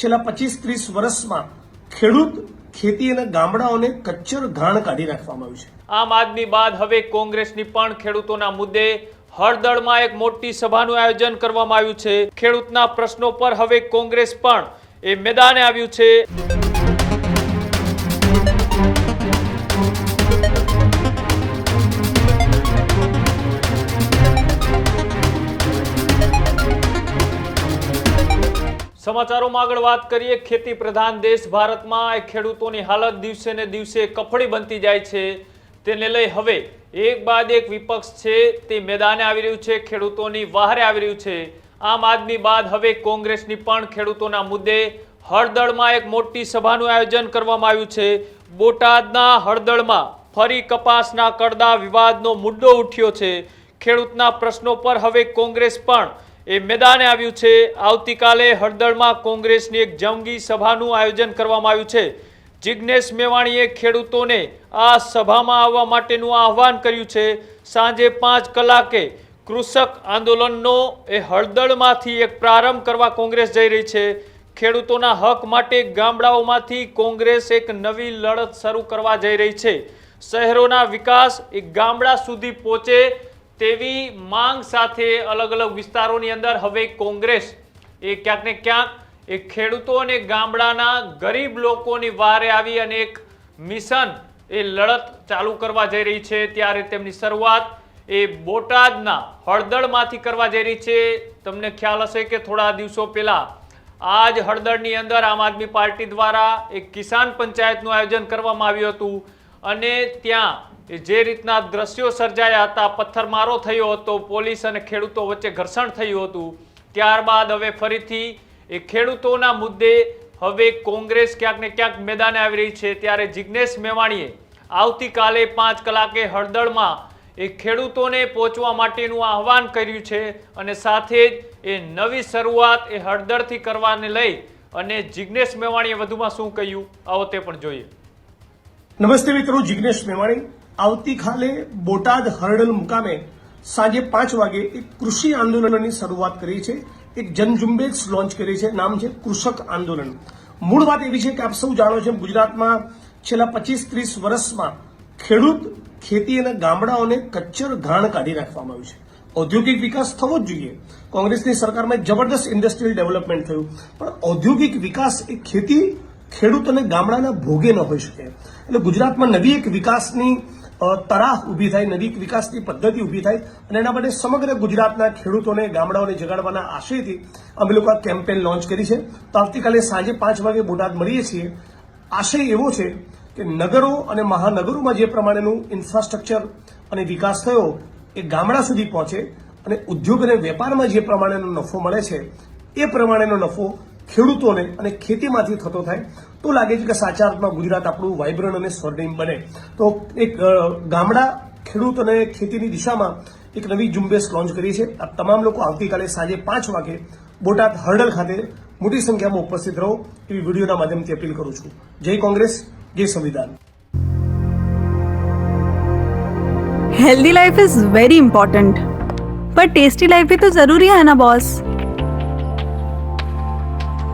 છેલ્લા પચીસ ત્રીસ વર્ષમાં ખેડૂત, ખેતી અને ગામડાઓને કચ્છર ઘાણ કાઢી રાખવામાં આવ્યું છે. આમ આદમી બાદ હવે કોંગ્રેસની પણ ખેડૂતોના મુદ્દે હળદળમાં એક મોટી સભાનું આયોજન કરવામાં આવ્યું છે. ખેડૂતના પ્રશ્નો પર હવે કોંગ્રેસ પણ એ મેદાને આવ્યું છે. સમાચારોમાં આગળ વાત કરીએ. ખેતી પ્રધાન દેશ ભારતમાં એ ખેડૂતોની હાલત દિવસે ને દિવસે કફળી બનતી જાય છે. તેને લઈ હવે એક બાદ એક વિપક્ષ છે તે મેદાને આવી રહ્યું છે, ખેડૂતોની વહારે આવી રહ્યું છે. આમ આદમી બાદ હવે કોંગ્રેસની પણ ખેડૂતોના મુદ્દે હળદળમાં એક મોટી સભાનું આયોજન કરવામાં આવ્યું છે. બોટાદના હળદળમાં ફરી કપાસના કડદા વિવાદનો મુદ્દો ઉઠ્યો છે. ખેડૂતના પ્રશ્નો પર હવે કોંગ્રેસ પણ એ મેદાને આવ્યું છે. આવતીકાલે હળદળમાં કોંગ્રેસની એક જંગી સભાનું આયોજન કરવામાં આવ્યું છે. જિજ્ઞેશ મેવાણીએ ખેડૂતોને આ સભામાં આવવા માટેનું આહવાન કર્યું છે. સાંજે પાંચ કલાકે કૃષક આંદોલનનો એ હળદળમાંથી એક પ્રારંભ કરવા કોંગ્રેસ જઈ રહી છે. ખેડૂતોના હક માટે ગામડાઓમાંથી કોંગ્રેસ એક નવી લડત શરૂ કરવા જઈ રહી છે. શહેરોના વિકાસ એ ગામડા સુધી પહોંચે તેવી માંગ સાથે અલગ અલગ વિસ્તારોની અંદર હવે કોંગ્રેસ એ ક્યાંક ને ક્યાંક એ ખેડૂતો અને ગામડાના ગરીબ લોકોની વારે આવી અને એક મિશન એ લડત ચાલુ કરવા જઈ રહી છે. ત્યારે તેમની શરૂઆત એ બોટાદના હળદળમાંથી કરવા જઈ રહી છે. તમને ખ્યાલ હશે કે થોડા દિવસો પહેલાં આ જ હળદળની અંદર આમ આદમી પાર્ટી દ્વારા એક કિસાન પંચાયતનું આયોજન કરવામાં આવ્યું હતું અને ત્યાં જે રીતના દ્રશ્યો સર્જાયા હતા, પથ્થરમારો થયો હતો, પોલીસ અને ખેડૂતો વચ્ચે ઘર્ષણ થયું હતું. ત્યારબાદ હવે ફરીથી એ ખેડૂતોના મુદ્દે હવે કોંગ્રેસ ક્યાંક ને ક્યાંક મેદાને આવી રહી છે. ત્યારે જિજ્ઞેશ મેવાણીએ આવતીકાલે પાંચ કલાકે હળદળમાં એ ખેડૂતોને પહોંચવા માટેનું આહવાન કર્યું છે અને સાથે જ એ નવી શરૂઆત એ હળદળથી કરવાને લઈ અને જિજ્ઞેશ મેવાણીએ વધુમાં શું કહ્યું, આવો તે પણ જોઈએ. નમસ્તે મિત્રો, જિગ્નેશ મેવાણી. આવતીકાલે બોટાદ હરડલ મુકામે સાંજે પાંચ વાગે એક કૃષિ આંદોલનની શરૂઆત કરી છે. એક જનઝુંબેશ લોન્ચ કરી છે. નામ છે કૃષક આંદોલન. મૂળ વાત એવી છે કે આપ સૌ જાણો છો ગુજરાતમાં છેલ્લા પચીસ ત્રીસ વર્ષમાં ખેડૂત, ખેતી અને ગામડાઓને કચ્ચર ઘાણ કાઢી રાખવામાં આવ્યું છે. ઔદ્યોગિક વિકાસ થવો જ જોઈએ. કોંગ્રેસની સરકારમાં જબરદસ્ત ઇન્ડસ્ટ્રીયલ ડેવલપમેન્ટ થયું. પણ ઔદ્યોગિક વિકાસ એ ખેતી, ખેડૂત અને ગામડાના ભોગે ન હોઈ શકે. એટલે ગુજરાતમાં નવી એક વિકાસની તરાહ ઊભી થાય નદી વિકાસની પદ્ધતિ ઊભી થાય અને એના માટે સમગ્ર ગુજરાતના ખેડૂતોને, ગામડાઓને જગાડવાના આશયથી અમે લોકો આ કેમ્પેન લોન્ચ કરી છે. તો આવતીકાલે સાંજે પાંચ વાગે બોટાદ મળીએ છીએ. આશય એવો છે કે નગરો અને મહાનગરોમાં જે પ્રમાણેનું ઇન્ફ્રાસ્ટ્રક્ચર અને વિકાસ થયો એ ગામડા સુધી પહોંચે અને ઉદ્યોગ અને વેપારમાં જે પ્રમાણેનો નફો મળે છે, એ પ્રમાણેનો નફો ખેડૂતોને અને ખેતીમાંથી થતો થાય તો લાગે છે કે સાચા અર્થમાં ગુજરાત આપણું વાઇબ્રન્ટ અને સ્વર્ણિમ બને તો એક અ, ગામડા ખેડૂત અને ખેતીની દિશામાં એક નવી ઝુંબેશ લોન્ચ કરી છે આ તમામ લોકો આવતીકાલે સાંજે પાંચ વાગે બોટાદ હર્ડલ ખાતે મોટી સંખ્યામાં ઉપસ્થિત રહો એવી વિડીયોના માધ્યમથી અપીલ કરું છું જય કોંગ્રેસ જય સંવિધાન healthy life is very important पर टेस्टी लाइफ भी तो जरूरी है ना बॉस